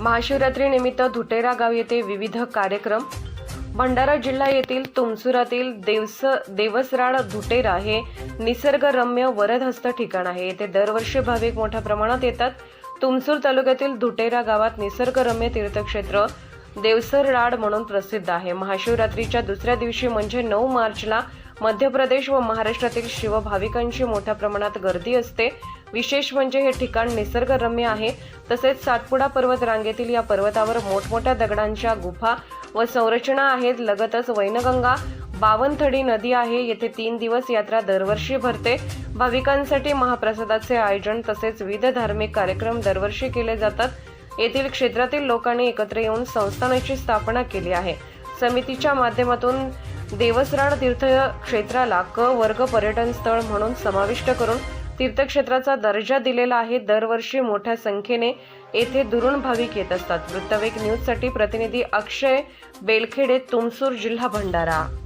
महाशिवरात्रीनिमित्त धुटेरा गाव येथे विविध कार्यक्रम. भंडारा जिल्हा येथील तुमसुरातील देवस देवसराळ धुटेरा हे निसर्गरम्य वरदहस्त ठिकाण आहे. येथे दरवर्षी भाविक मोठ्या प्रमाणात येतात. तुमसूर तालुक्यातील धुटेरा गावात निसर्गरम्य तीर्थक्षेत्र देवसरराड म्हणून प्रसिद्ध आहे. महाशिवरात्रीच्या दुसऱ्या दिवशी म्हणजे नऊ मार्चला मध्य प्रदेश व महाराष्ट्रातील शिवभाविकांची मोठ्या प्रमाणात गर्दी असते. विशेष म्हणजे हे ठिकाण निसर्गरम्य आहे. तसेच सातपुडा पर्वत रांगेतील या पर्वतावर मोठमोठ्या दगडांच्या गुफा व संरचना आहेत. लगतच वैनगंगा बावनथडी नदी आहे. येथे तीन दिवस यात्रा दरवर्षी भरते. भाविकांसाठी महाप्रसादाचे आयोजन तसेच विविध धार्मिक कार्यक्रम दरवर्षी केले जातात. येथील क्षेत्रातील लोकांनी एकत्र येऊन संस्थानाची स्थापना केली आहे. समितीच्या माध्यमातून देवसराड तीर्थ क्षेत्राला क वर्ग पर्यटन स्थळ म्हणून समाविष्ट करून तीर्थक्षेत्राचा दर्जा दिलेला आहे. दरवर्षी मोठ्या संख्येने येथे दुरून भाविक येत असतात. वृत्तवेक न्यूजसाठी प्रतिनिधी अक्षय बेलखेडे तुमसूर जिल्हा भंडारा.